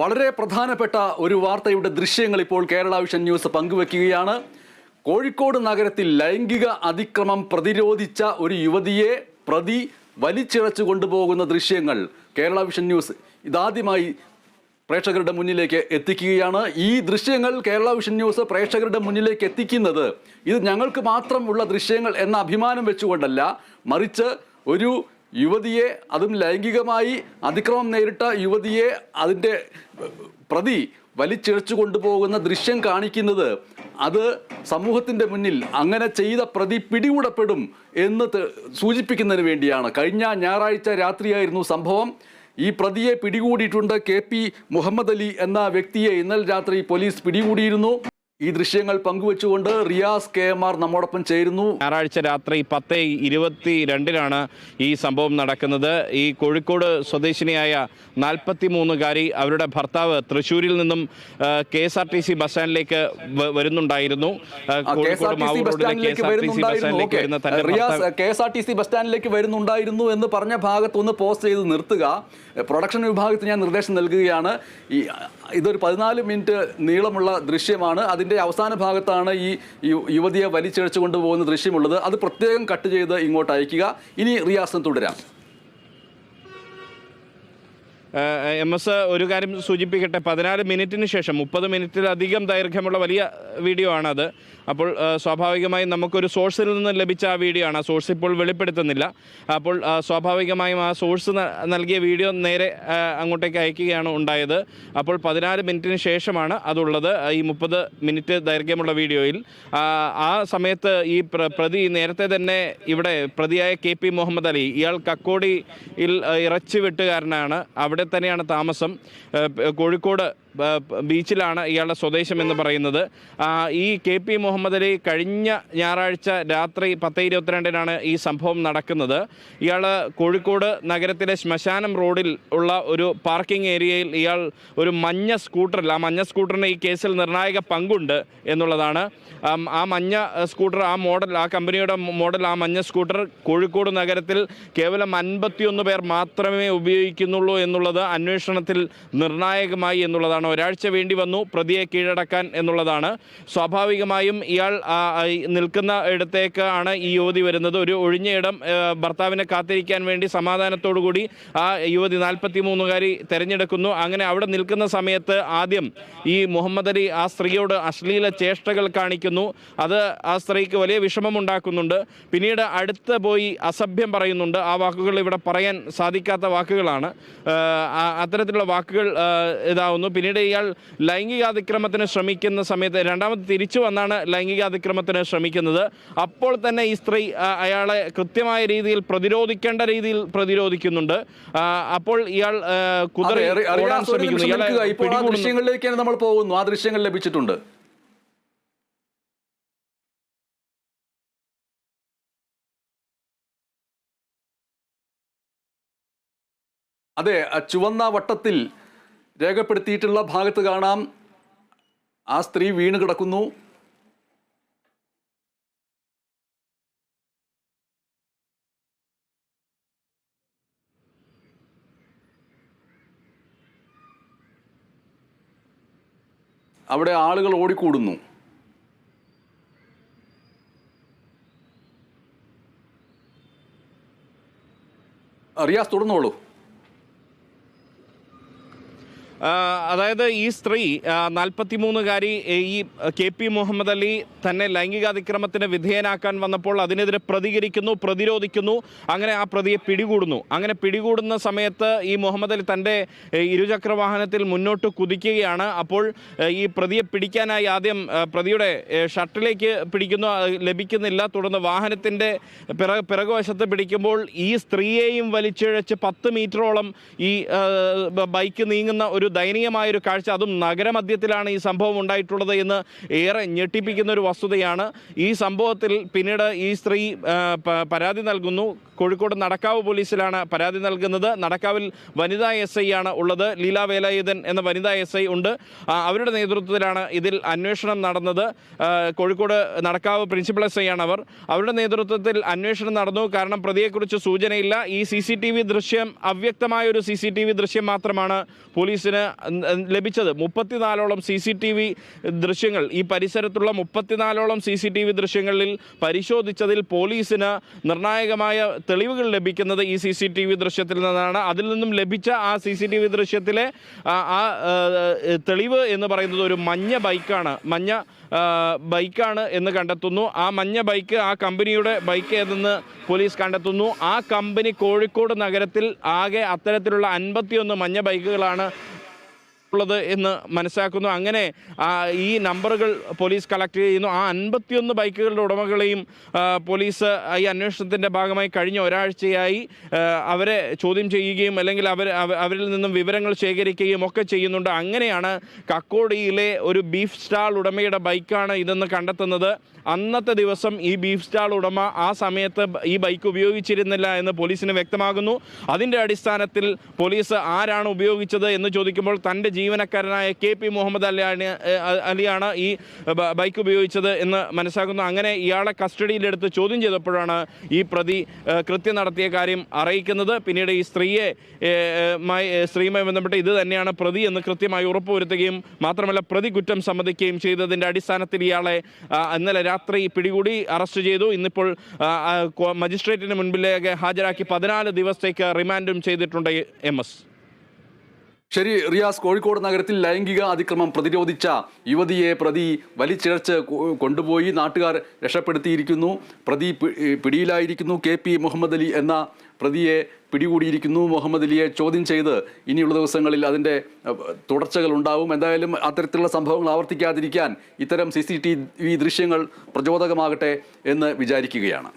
വളരെ പ്രധാനപ്പെട്ട ഒരു വാർത്തയുടെ ദൃശ്യങ്ങൾ ഇപ്പോൾ കേരള വിഷൻ ന്യൂസ് പങ്കുവെക്കുകയാണ്. കോഴിക്കോട് നഗരത്തിൽ ലൈംഗിക അതിക്രമം പ്രതിരോധിച്ച ഒരു യുവതിയെ പ്രതി വലിച്ചിഴച്ചു കൊണ്ടുപോകുന്ന ദൃശ്യങ്ങൾ കേരള വിഷൻ ന്യൂസ് ഇതാദ്യമായി പ്രേക്ഷകരുടെ മുന്നിലേക്ക് എത്തിക്കുകയാണ്. ഈ ദൃശ്യങ്ങൾ കേരള വിഷൻ ന്യൂസ് പ്രേക്ഷകരുടെ മുന്നിലേക്ക് എത്തിക്കുന്നത് ഇത് ഞങ്ങൾക്ക് മാത്രമുള്ള ദൃശ്യങ്ങൾ എന്ന അഭിമാനം വെച്ചുകൊണ്ടല്ല. മറിച്ച് ഒരു യുവതിയെ അതും ലൈംഗികമായി അതിക്രമം നേരിട്ട യുവതിയെ അതിന്റെ പ്രതി വലിച്ചിഴച്ചു കൊണ്ടുപോകുന്ന ദൃശ്യം കാണിക്കുന്നത് അത് സമൂഹത്തിന്റെ മുന്നിൽ അങ്ങനെ ചെയ്ത പ്രതി പിടികൂടപ്പെടും എന്ന് സൂചിപ്പിക്കുന്നതിന് വേണ്ടിയാണ്. കഴിഞ്ഞ ഞായറാഴ്ച രാത്രിയായിരുന്നു സംഭവം. ഈ പ്രതിയെ പിടികൂടിയിട്ടുണ്ട് കെ പി മുഹമ്മദ് അലി എന്ന വ്യക്തിയെ. ഇന്നലെ രാത്രി പോലീസ് പിടികൂടിയിരുന്നു. ഈ ദൃശ്യങ്ങൾ പങ്കുവെച്ചുകൊണ്ട് റിയാസ് കെ എം ആർ നമ്മോടൊപ്പം ചേരുന്നു. ഞായറാഴ്ച രാത്രി പത്ത് ഇരുപത്തി രണ്ടിനാണ് ഈ സംഭവം നടക്കുന്നത്. ഈ കോഴിക്കോട് സ്വദേശിനിയായ നാൽപ്പത്തി മൂന്നുകാരി അവരുടെ ഭർത്താവ് തൃശ്ശൂരിൽ നിന്നും K S R T C bus സ്റ്റാൻഡിലേക്ക് വരുന്നുണ്ടായിരുന്നു. K S R T C bus സ്റ്റാൻഡിലേക്ക് വരുന്നുണ്ടായിരുന്നു. എന്ന് പറഞ്ഞ ഭാഗത്ത് ഒന്ന് പോസ്റ്റ് ചെയ്ത് നിർത്തുക. പ്രൊഡക്ഷൻ വിഭാഗത്തിന് ഞാൻ നിർദ്ദേശം നൽകുകയാണ്. ഇതൊരു പതിനാല് മിനിറ്റ് നീളമുള്ള ദൃശ്യമാണ്. അതിന്റെ അവസാന ഭാഗത്താണ് ഈ യുവതിയെ വലിച്ചിഴച്ചു കൊണ്ടുപോകുന്ന ദൃശ്യമുള്ളത്. അത് പ്രത്യേകം കട്ട് ചെയ്ത് ഇങ്ങോട്ട് അയക്കുക ഇനി റിയാസം തുടരാം. എം എസ് ഒരു കാര്യം സൂചിപ്പിക്കട്ടെ. പതിനാല് മിനിറ്റിന് ശേഷം മുപ്പത് മിനിറ്റിലധികം ദൈർഘ്യമുള്ള വലിയ വീഡിയോ ആണത്. അപ്പോൾ സ്വാഭാവികമായും നമുക്കൊരു സോഴ്സിൽ നിന്ന് ലഭിച്ച ആ വീഡിയോ ആണ്. ആ സോഴ്സ് ഇപ്പോൾ വെളിപ്പെടുത്തുന്നില്ല. അപ്പോൾ സ്വാഭാവികമായും ആ സോഴ്സ് നൽകിയ വീഡിയോ നേരെ അങ്ങോട്ടേക്ക് അയക്കുകയാണ് ഉണ്ടായത്. അപ്പോൾ പതിനാല് മിനിറ്റിന് ശേഷമാണ് അതുള്ളത്. ഈ മുപ്പത് മിനിറ്റ് ദൈർഘ്യമുള്ള വീഡിയോയിൽ ആ, സമയത്ത് ഈ പ്രതി നേരത്തെ തന്നെ ഇവിടെ പ്രതിയായ കെ പി മുഹമ്മദ് അലി ഇയാൾ കക്കോടിയിൽ ഇറച്ചി വെട്ടുകാരനാണ് അവിടെ തന്നെയാണ് താമസം. കോഴിക്കോട് ബീച്ചിലാണ് ഇയാളുടെ സ്വദേശം എന്ന് പറയുന്നത് ഈ കെ പി മുഹമ്മദ് അലി കഴിഞ്ഞ ഞായറാഴ്ച രാത്രി പത്ത് ഇരുപത്തിരണ്ടിനാണ് ഈ സംഭവം നടക്കുന്നത്. ഇയാൾ കോഴിക്കോട് നഗരത്തിലെ ശ്മശാനം റോഡിൽ ഉള്ള ഒരു പാർക്കിംഗ് ഏരിയയിൽ ഇയാൾ ഒരു മഞ്ഞ സ്കൂട്ടറിൽ ആ മഞ്ഞ സ്കൂട്ടറിന് ഈ കേസിൽ നിർണായക പങ്കുണ്ട് എന്നുള്ളതാണ്. ആ മഞ്ഞ സ്കൂട്ടർ ആ മോഡൽ ആ കമ്പനിയുടെ മോഡൽ ആ മഞ്ഞ സ്കൂട്ടർ കോഴിക്കോട് നഗരത്തിൽ കേവലം അൻപത്തിയൊന്ന് പേർ മാത്രമേ ഉപയോഗിക്കുന്നുള്ളൂ എന്നുള്ളത് അന്വേഷണത്തിൽ നിർണായകമായി എന്നുള്ളതാണ്. ഒരാഴ്ച വേണ്ടി വന്നു പ്രതിയെ കീഴടക്കാൻ എന്നുള്ളതാണ്. സ്വാഭാവികമായും ഇയാൾ നിൽക്കുന്ന ഇടത്തേക്ക് ആണ് ഈ യുവതി വരുന്നത്. ഒരു ഒഴിഞ്ഞ ഇടം ഭർത്താവിനെ കാത്തിരിക്കാൻ വേണ്ടി സമാധാനത്തോടു കൂടി ആ യുവതി നാൽപ്പത്തി മൂന്നുകാരി തിരഞ്ഞെടുക്കുന്നു. അങ്ങനെ അവിടെ നിൽക്കുന്ന സമയത്ത് ആദ്യം ഈ മുഹമ്മദ് അലി ആ സ്ത്രീയോട് അശ്ലീല ചേഷ്ടകൾ കാണിക്കുന്നു. അത് ആ സ്ത്രീക്ക് വലിയ വിഷമമുണ്ടാക്കുന്നുണ്ട്. പിന്നീട് അടുത്ത് പോയി അസഭ്യം പറയുന്നുണ്ട്. ആ വാക്കുകൾ ഇവിടെ പറയാൻ സാധിക്കാത്ത വാക്കുകളാണ്. അത്തരത്തിലുള്ള വാക്കുകൾ ഇതാവുന്നു. പിന്നീട് ഇയാൾ ലൈംഗികാതിക്രമത്തിന് ശ്രമിക്കുന്ന സമയത്ത് രണ്ടാമത് തിരിച്ചു വന്നാണ് ലൈംഗികാതിക്രമത്തിന് ശ്രമിക്കുന്നത്. അപ്പോൾ തന്നെ ഈ സ്ത്രീ അയാളെ കൃത്യമായ രീതിയിൽ പ്രതിരോധിക്കേണ്ട രീതിയിൽ പ്രതിരോധിക്കുന്നുണ്ട്. അപ്പോൾ ഇയാൾ അതെ, ഓടാൻ ശ്രമിക്കുന്നു. ഇയാളെ ദൃശ്യങ്ങളിലേക്കാണ് നമ്മൾ പോകുന്നു. ആ ദൃശ്യങ്ങൾ ലഭിച്ചിട്ടുണ്ട്. അതെ ചുവന്ന വട്ടത്തിൽ രേഖപ്പെടുത്തിയിട്ടുള്ള ഭാഗത്ത് കാണാം. ആ സ്ത്രീ വീണ് കിടക്കുന്നു. അവിടെ ആളുകൾ ഓടിക്കൂടുന്നു. റിയാസ് തുടർന്നോളൂ അതായത് ഈ സ്ത്രീ നാൽപ്പത്തിമൂന്നുകാരി ഈ കെ പി മുഹമ്മദ് അലി തന്നെ ലൈംഗികാതിക്രമത്തിന് വിധേയനാക്കാൻ വന്നപ്പോൾ അതിനെതിരെ പ്രതികരിക്കുന്നു പ്രതിരോധിക്കുന്നു അങ്ങനെ ആ പ്രതിയെ പിടികൂടുന്നു. അങ്ങനെ പിടികൂടുന്ന സമയത്ത് ഈ മുഹമ്മദ് അലി തന്റെ ഇരുചക്ര വാഹനത്തിൽ മുന്നോട്ട് കുതിക്കുകയാണ്. അപ്പോൾ ഈ പ്രതിയെ പിടിക്കാനായി ആദ്യം പ്രതിയുടെ ഷട്ടിലേക്ക് പിടിക്കുന്നു ലഭിക്കുന്നില്ല. തുടർന്ന് വാഹനത്തിന്റെ പിറ പിറകുവശത്ത് പിടിക്കുമ്പോൾ ഈ സ്ത്രീയെയും വലിച്ചിഴച്ച് പത്ത് മീറ്ററോളം ഈ ബൈക്ക് നീങ്ങുന്ന ഒരു ഒരു കാഴ്ച. അതും നഗരമധ്യത്തിലാണ് ഈ സംഭവം ഉണ്ടായിട്ടുള്ളത് എന്ന് ഏറെ ഞെട്ടിപ്പിക്കുന്ന ഒരു വസ്തുതയാണ്. ഈ സംഭവത്തിൽ പിന്നീട് ഈ സ്ത്രീ പരാതി നൽകുന്നു. കോഴിക്കോട് നടക്കാവ് പോലീസിലാണ് പരാതി നൽകുന്നത്. നടക്കാവിൽ വനിതാ എസ് ഐ ആണ് ഉള്ളത്. ലീല വേലായുധൻ എന്ന വനിതാ എസ് ഐ ഉണ്ട്. അവരുടെ നേതൃത്വത്തിലാണ് ഇതിൽ അന്വേഷണം നടന്നത്. Kozhikode Nadakkavu principal S I ആണ് അവർ. അവരുടെ നേതൃത്വത്തിൽ അന്വേഷണം നടന്നു. കാരണം പ്രതിയെക്കുറിച്ച് സൂചനയില്ല. ഈ സി ദൃശ്യം അവ്യക്തമായ ഒരു സി ദൃശ്യം മാത്രമാണ് പോലീസിന് ലഭിച്ചത്. മുപ്പത്തിനാലോളം സി സി ടി വി ദൃശ്യങ്ങൾ. ഈ പരിസരത്തുള്ള മുപ്പത്തിനാലോളം സി സി ടി വി ദൃശ്യങ്ങളിൽ പരിശോധിച്ചതിൽ പോലീസിന് നിർണായകമായ തെളിവുകൾ ലഭിക്കുന്നത് ഈ സി സി ടി വി ദൃശ്യത്തിൽ നിന്നാണ്. അതിൽ നിന്നും ലഭിച്ച ആ സി സി ടി വി ദൃശ്യത്തിലെ ആ, തെളിവ് എന്ന് പറയുന്നത് ഒരു മഞ്ഞ ബൈക്കാണ്. മഞ്ഞ ബൈക്കാണ് എന്ന് കണ്ടെത്തുന്നു. ആ മഞ്ഞ ബൈക്ക് ആ കമ്പനിയുടെ ബൈക്ക് ഏതെന്ന് പോലീസ് കണ്ടെത്തുന്നു. ആ കമ്പനി കോഴിക്കോട് നഗരത്തിൽ ആകെ അത്തരത്തിലുള്ള അൻപത്തിയൊന്ന് മഞ്ഞ ബൈക്കുകളാണ് ഉള്ളത് എന്ന് മനസ്സിലാക്കുന്നു. അങ്ങനെ ഈ നമ്പറുകൾ പോലീസ് കളക്ട് ചെയ്യുന്നു. ആ അൻപത്തിയൊന്ന് ബൈക്കുകളുടെ ഉടമകളെയും പോലീസ് ഈ അന്വേഷണത്തിന്റെ ഭാഗമായി കഴിഞ്ഞ ഒരാഴ്ചയായി അവരെ ചോദ്യം ചെയ്യുകയും അല്ലെങ്കിൽ അവർ അവരിൽ നിന്നും വിവരങ്ങൾ ശേഖരിക്കുകയും ഒക്കെ ചെയ്യുന്നുണ്ട്. അങ്ങനെയാണ് കക്കോടിയിലെ ഒരു ബീഫ് സ്റ്റാൾ ഉടമയുടെ ബൈക്കാണ് ഇതെന്ന് കണ്ടെത്തുന്നത്. അന്നത്തെ ദിവസം ഈ ബീഫ് സ്റ്റാൾ ഉടമ ആ സമയത്ത് ഈ ബൈക്ക് ഉപയോഗിച്ചിരുന്നില്ല എന്ന് പോലീസിന് വ്യക്തമാകുന്നു. അതിന്റെ അടിസ്ഥാനത്തിൽ പോലീസ് ആരാണ് ഉപയോഗിച്ചത് എന്ന് ചോദിക്കുമ്പോൾ തന്റെ ജീവനക്കാരനായ കെ പി മുഹമ്മദ് അലിയാണ് അലിയാണ് ഈ ബൈക്ക് ഉപയോഗിച്ചത് എന്ന് മനസ്സിലാക്കുന്നു. അങ്ങനെ ഇയാളെ കസ്റ്റഡിയിലെടുത്ത് ചോദ്യം ചെയ്തപ്പോഴാണ് ഈ പ്രതി കൃത്യം നടത്തിയ കാര്യം അറിയിക്കുന്നത്. പിന്നീട് ഈ സ്ത്രീയെ സ്ത്രീയുമായി ബന്ധപ്പെട്ട് ഇത് തന്നെയാണ് പ്രതി എന്ന് കൃത്യമായി ഉറപ്പുവരുത്തുകയും മാത്രമല്ല പ്രതി കുറ്റം സമ്മതിക്കുകയും ചെയ്തതിന്റെ അടിസ്ഥാനത്തിൽ ഇയാളെ ഇന്നലെ രാത്രി പിടികൂടി അറസ്റ്റ് ചെയ്തു. ഇന്നിപ്പോൾ മജിസ്ട്രേറ്റിന് മുൻപിലേക്ക് ഹാജരാക്കി പതിനാല് ദിവസത്തേക്ക് റിമാൻഡും ചെയ്തിട്ടുണ്ട് എം എസ്. ശരി റിയാസ് കോഴിക്കോട് നഗരത്തിൽ ലൈംഗിക അതിക്രമം പ്രതിരോധിച്ച യുവതിയെ പ്രതി വലിച്ചിഴച്ച് കൊണ്ടുപോയി നാട്ടുകാർ രക്ഷപ്പെടുത്തിയിരിക്കുന്നു. പ്രതി പിടിയിലായിരിക്കുന്നു. കെ പി മുഹമ്മദ് അലി എന്ന പ്രതിയെ പിടികൂടിയിരിക്കുന്നു. മുഹമ്മദ് അലിയെ ചോദ്യം ചെയ്ത് ഇനിയുള്ള ദിവസങ്ങളിൽ അതിന്റെ തുടർച്ചകൾ ഉണ്ടാവും. എന്തായാലും അത്തരത്തിലുള്ള സംഭവങ്ങൾ ആവർത്തിക്കാതിരിക്കാൻ ഇത്തരം സി സി ടി വി ദൃശ്യങ്ങൾ പ്രചോദകമാകട്ടെ എന്ന് വിചാരിക്കുകയാണ്.